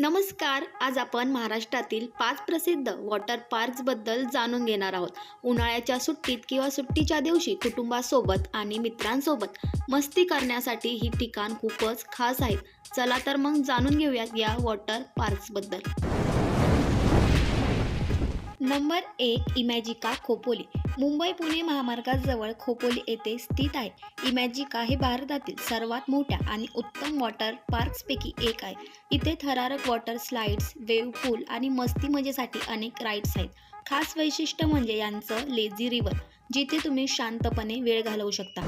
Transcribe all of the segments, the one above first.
नमस्कार आज आपण महाराष्ट्रातील पाच प्रसिद्ध वॉटर पार्क्सबद्दल जाणून घेणार आहोत. उन्हाळ्याच्या सुट्टीत किंवा सुट्टीच्या दिवशी कुटुंबासोबत आणि मित्रांसोबत मस्ती करण्यासाठी ही ठिकाण खूपच खास आहेत चला तर मग जाणून घेऊयात या वॉटर पार्क्सबद्दल नंबर एक इमॅजिका खोपोली. मुंबई पुणे महामार्गाजवळ खोपोली येथे स्थित आहे. इमॅजिका हे भारतातील सर्वात मोठ्या आणि उत्तम वॉटर पार्क्सपैकी एक आहे. इथे थरारक वॉटर स्लाइड्स वेव पूल आणि मस्ती मजेसाठी अनेक राईड्स आहेत. खास वैशिष्ट्य म्हणजे यांचं लेझी रिव्हर जिथे तुम्ही शांतपणे वेळ घालवू शकता.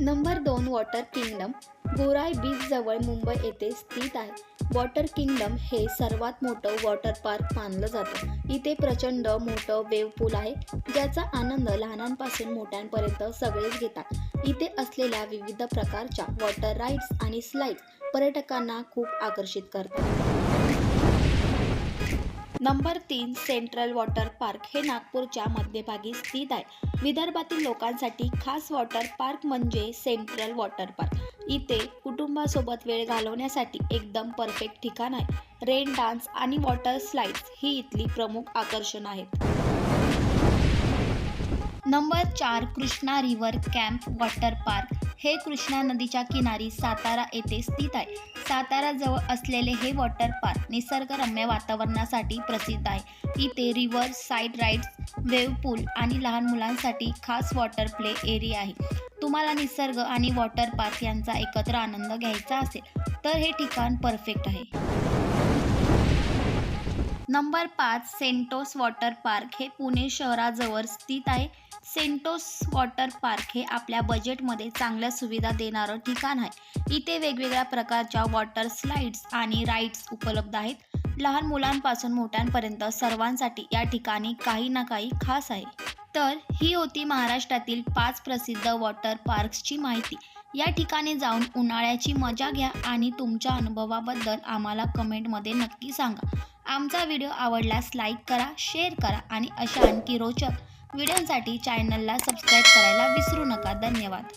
नंबर दोन वॉटर किंगडम. गोराई बीच जवळ मुंबई येथे स्थित आहे. वॉटर किंगडम हे सर्वात मोठं वॉटर पार्क मानलं जातं. इथे प्रचंड मोठं वेव पूल आहे ज्याचा आनंद लहानांपासून मोठ्यांपर्यंत सगळेच घेतात. इथे असलेल्या विविध प्रकारच्या वॉटर राईड्स आणि स्लाईड्स पर्यटकांना खूप आकर्षित करतात. नंबर तीन सेंट्रल वॉटर पार्क हे नागपूरच्या मध्यभागी स्थित आहे. विदर्भातील लोकांसाठी खास वॉटर पार्क म्हणजे सेंट्रल वॉटर पार्क. इथे कुटुंबासोबत वेळ घालवण्यासाठी एकदम परफेक्ट ठिकाण आहे. रेन डान्स आणि वॉटर स्लाइड्स ही इथली प्रमुख आकर्षण आहेत. नंबर चार Krishna river camp water park. हे कृष्णा नदीच्या किनारी सातारा येथे स्थित आहे. साताराजवळ असलेले हे वॉटर पार्क निसर्गरम्य वातावरणासाठी प्रसिद्ध आहे. इथे river side rides wave pool आणि लहान मुलांसाठी खास वॉटर प्ले एरिया आहे. तुम्हाला निसर्ग आणि वॉटर पार्क यांचा एकत्र आनंद घ्यायचा असेल तर हे ठिकाण परफेक्ट आहे. नंबर पाच सेंटोस वॉटर पार्क हे पुणे शहराजवळ स्थित आहे. सेंटोस वॉटर पार्क हे आपल्या बजेटमध्ये चांगल्या सुविधा देणारं ठिकाण आहे. इथे वेगवेगळ्या प्रकारच्या वॉटर स्लाइड्स आणि राईड्स उपलब्ध आहेत. लहान मुलांपासून मोठ्यांपर्यंत सर्वांसाठी या ठिकाणी काही ना काही खास आहे. तर ही होती महाराष्ट्रातील पाच प्रसिद्ध वॉटर पार्क्सची माहिती. या ठिकाणी जाऊन उन्हाळ्याची मजा घ्या आणि तुमच्या अनुभवाबद्दल आम्हाला कमेंटमध्ये नक्की सांगा. आमचा व्हिडिओ आवडल्यास लाईक करा शेअर करा आणि अशा आणखी रोचक व्हिडिओसाठी चॅनलला सबस्क्राईब करायला विसरू नका. धन्यवाद.